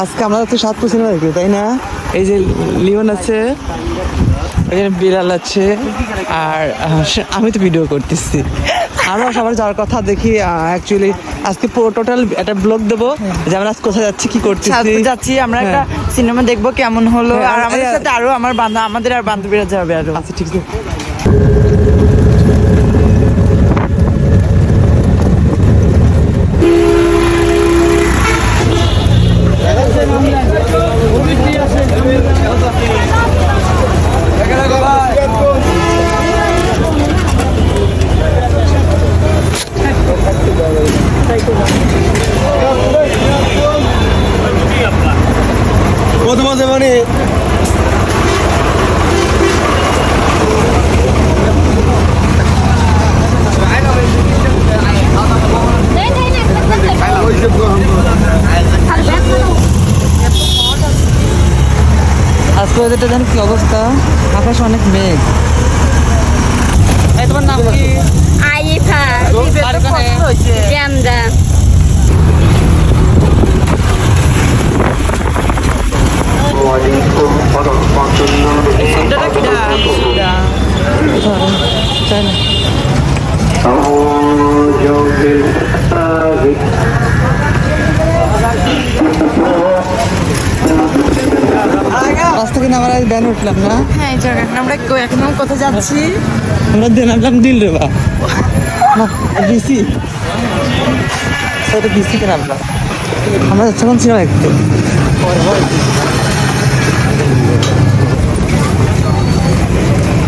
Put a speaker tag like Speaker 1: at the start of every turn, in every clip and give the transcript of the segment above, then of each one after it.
Speaker 1: আজকে আমরা তো সাতপুর সিনেমা দেখি তাই না? এই যে লিওন আছে এখানে বিড়াল আছে আর আমি তো ভিডিও করতেছি। আমরা সবার যাওয়ার কথা দেখি অ্যাকচুয়ালি আজকে পুরো টোটাল একটা ব্লগ দেবো যে আমরা আজ কোথায় যাচ্ছি কি করতেছি।
Speaker 2: সাথে যাচ্ছি আমরা একটা
Speaker 1: হ্যাঁ।
Speaker 2: সিনেমা দেখব কেমন হলো
Speaker 1: হ্যাঁ,
Speaker 2: আর আমাদের সাথে আরও আমার বান্ধব আমাদের আর বান্ধবীরা যাবে আরও।
Speaker 1: আচ্ছা ঠিক আছে। আজকে ওদেরটা জানি কি অবস্থা? আকাশ অনেক মেঘ। তোমার নাম কি? আইফা জ্যামদা সেন্টারটা উঠলাম না?
Speaker 2: হ্যাঁ এই জায়গাটা আমরা এখন কোথায় যাচ্ছি?
Speaker 1: আমরা দিয়ে নামলাম দিল রে বা বিসি সেটা বিসিতে নামলাম। আমরা যাচ্ছি এখন সিনেমা দেখতে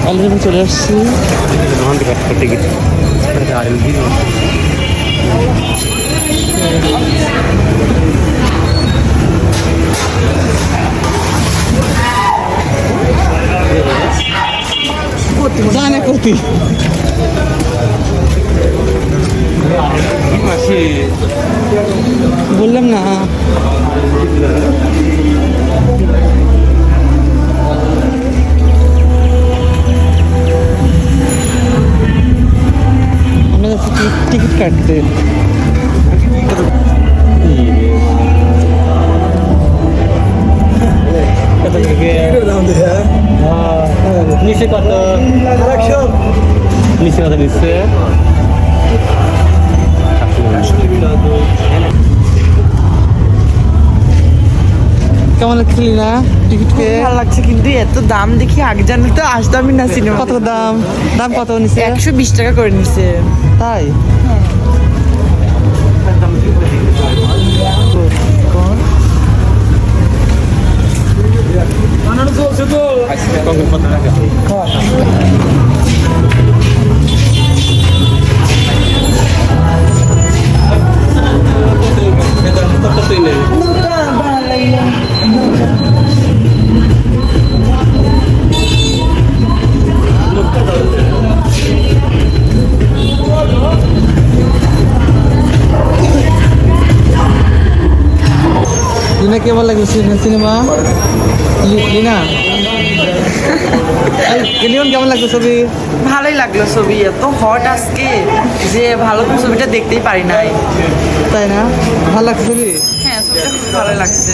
Speaker 1: অলরেডি চলে আসছি। জানে করতি বললাম না। আমরা টিকিট কাটতে।
Speaker 3: নিচে কত? নিচে কত নিচ্ছে
Speaker 1: কেমন লাগছিল না টিকিট
Speaker 2: খুব ভালো লাগছে কিন্তু এত দাম দেখি আগে জানলে তো আসতামই না সিনেমা।
Speaker 1: কত দাম? দাম কত নিছে?
Speaker 2: একশো বিশ টাকা করে নিছে।
Speaker 1: তাই? লিনা কেমন লাগল সিনে- সিনেমা? লিনা? লিওন কেমন লাগল ছবি?
Speaker 2: ভালোই লাগল ছবি এত হট আজকে যে ভালো ছবিটা দেখতেই পারি নাই।
Speaker 1: তাই না? ভালো লাগছে ছবি?
Speaker 2: হ্যাঁ ছবিটা খুব ভালো লাগছে।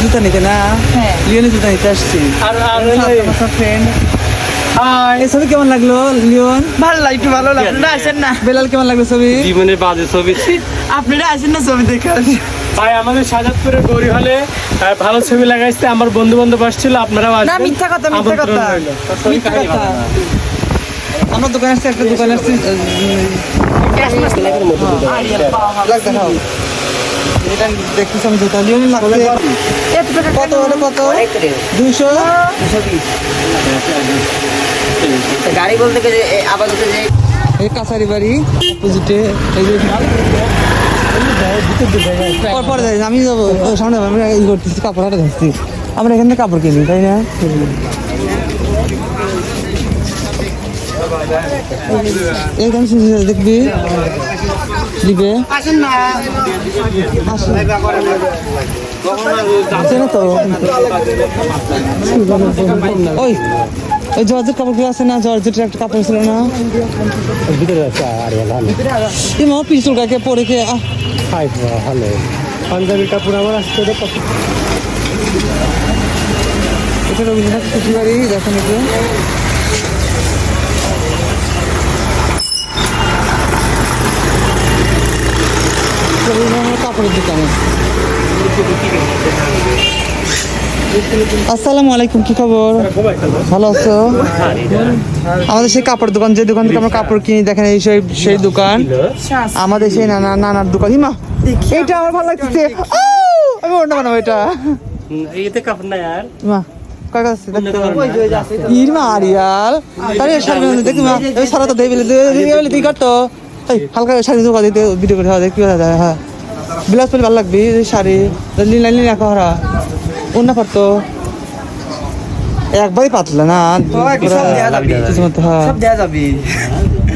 Speaker 1: জুতা নিতে না?
Speaker 2: হ্যাঁ।
Speaker 1: লিওনের জুতা নিতে আসছি।
Speaker 3: আর আর
Speaker 1: ফ্রেন্ড এই ছবি কেমন লাগল লিওন?
Speaker 2: ভালো লাগছে ভালো লাগছে আপনারা আসেন না।
Speaker 1: বেলাল কেমন লাগল ছবি?
Speaker 3: জীবনের বাজে ছবি।
Speaker 2: আপনারা আসেন না ছবি দেখে।
Speaker 3: ভাই আমাদের সাজাদপুরের গৌরী হলে ভালো ছবি লাগাইছে। আমার বন্ধু বান্ধব আসছিল আপনারাও আসবেন।
Speaker 2: না, মিথ্যা কথা, মিথ্যা কথা।
Speaker 1: মিথ্যা কথা। আমরা দোকানে আসছি একটা দোকানে আসছি দেখতেছি আমি জুতা। লিওনের লাগছে। কত হলো কত? দুইশো?
Speaker 2: গাড়ি বলতে গেলে আপাতত যে
Speaker 1: এই কাছারি বাড়ি অপোজিটে এই যে পরে যাই আমি যাব সামনে আমি ই করতেছি কাপড় হাটে যাচ্ছি আমরা এখান থেকে কাপড় কিনি তাই না? এইখানে দেখবি? দিবে?
Speaker 2: আসেন
Speaker 1: তো? ওই। ওই জর্জের কাপড়গুলো আছে না জর্জের একটা কাপড় ছিল না।
Speaker 3: ভিতরে আছে আর ভালো।
Speaker 1: এই মামা পিস্তল কাকে পরে কে? আহ,
Speaker 3: ভালো। পাঞ্জাবি কাপড় আমার আসছে
Speaker 1: এটা রবীন্দ্রনাথ খুশি বাড়ি দেখেন একটু রবীন্দ্রনাথ কাপড়ের দোকানে। আসসালামু আলাইকুম কি খবর? ভালো আছো? আমাদের সেই কাপড় দোকান, যে দোকান থেকে আমরা কাপড় কিনি, দেখেন এই সেই সেই দোকান। আমাদের সেই নানা নানার দোকান। হিমা, এইটা আমার ভালো লাগছে আমি বানাবো এটা।
Speaker 3: কাপড় নাই আর
Speaker 1: মা হালকা শাড়ি তো দিতে ভিডিও করে কি হ্যাঁ। ভালো লাগবে শাড়ি। লিনা লিনা কহরা পারতো একবারই পাতলা না হ্যাঁ।
Speaker 2: সব দেওয়া যাবে।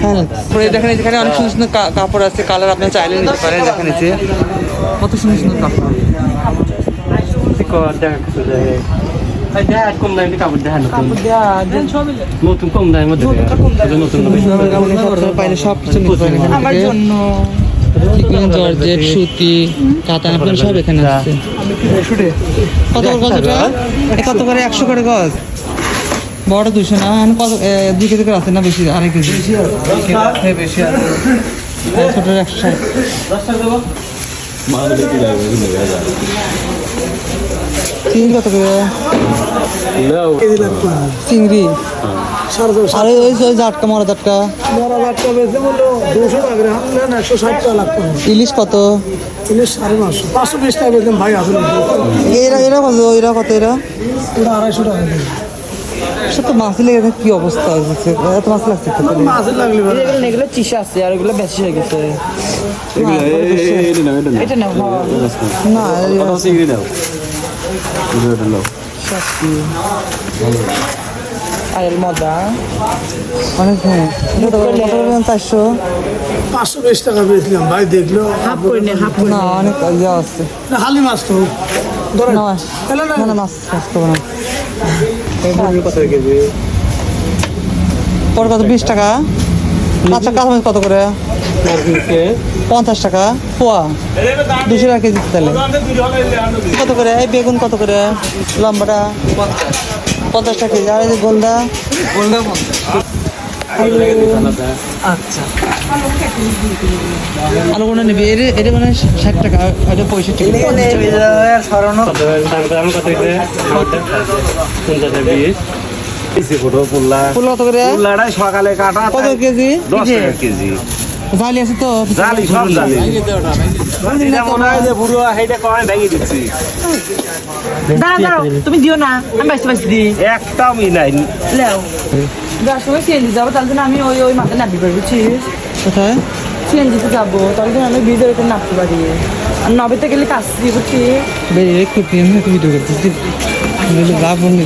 Speaker 1: হ্যাঁ পরে দেখেন এখানে অনেক সুন্দর সুন্দর কাপড় আছে কালার আপনি চাইলে নিতে পারেন দেখেন এই কত সুন্দর সুন্দর কাপড়।
Speaker 3: নতুন। কম দামের মধ্যে নতুন
Speaker 1: সব কিছু নিতে পারেন। চিকেন জর্জেট সুতি কাতান আপনার সব এখানে আছে কত করে গজ এটা কত করে একশো করে গজ। বড় দুশো না? কত দুই কেজি করে আছে না বেশি? আড়াই কেজি। হ্যাঁ, বেশি আছে। ছোট একশো চিংড়ি কত করে? চিংড়ি। আরে ওই ওই জাটকা মরা জাটকা
Speaker 4: দুশো টাকা না একশো ষাট টাকা লাগতো।
Speaker 1: ইলিশ কত?
Speaker 4: ইলিশ সাড়ে পাঁচশো পাঁচশো বিশ টাকা বেতন ভাই আসলে।
Speaker 1: এরা এরা কত এরা কত এরা?
Speaker 4: আড়াইশো টাকা
Speaker 1: সে তো মাছ লেগে কি অবস্থা হয়েছে? এত মাছ লাগছে
Speaker 4: লাগলে
Speaker 2: এগুলো চিসা আছে আর এগুলো বেশি হয়ে গেছে। এটা না
Speaker 1: না
Speaker 2: আর মজা।
Speaker 1: অনেক তো চারশো
Speaker 4: পাঁচশো? বিশ টাকা বেচলাম ভাই দেখল।
Speaker 2: হাফ করে নে হাফ
Speaker 1: না অনেক ইয়ে আছে।
Speaker 4: না, হালি মাছ তো।
Speaker 1: না
Speaker 4: এলে না
Speaker 1: মাছ মাছ খাব না। পরে কত বিশ টাকা? আচ্ছা কাঁচামাচ কত করে? পঞ্চাশ টাকা। পোয়া। দুশো টাকা কেজি তাহলে। কত করে? এই বেগুন কত করে? লম্বাটা? পঞ্চাশ টাকা কেজি। আর গোলদা গোলদা আচ্ছা। আলু কোনটা নেবে। এটা মানে ষাট টাকা এটা পঁয়ষট্টি
Speaker 3: পঞ্চাশ
Speaker 5: পুল্লাটাই সকালে কাটা
Speaker 1: কত কেজি? জালি আছে তো?
Speaker 5: জালি সব জালি। মনে হয়
Speaker 2: তুমি দিও না আমি বাইসে বাইসে দিই।
Speaker 5: একটাও মি নাই।
Speaker 2: লেও যার সময় সিএনজি যাব তাহলে জন্য আমি ওই ওই মাথায় নামতে পারি বুঝছিস?
Speaker 1: কোথায়?
Speaker 2: সিএনজিতে যাব তাহলে আমি করে নামতে পারি। আর নবেতে গেলে কাজ দিয়ে বুঝছিস?
Speaker 1: বেরিয়ে একটু প্রেম ভিডিও করতেছি। লাভ বন্ধু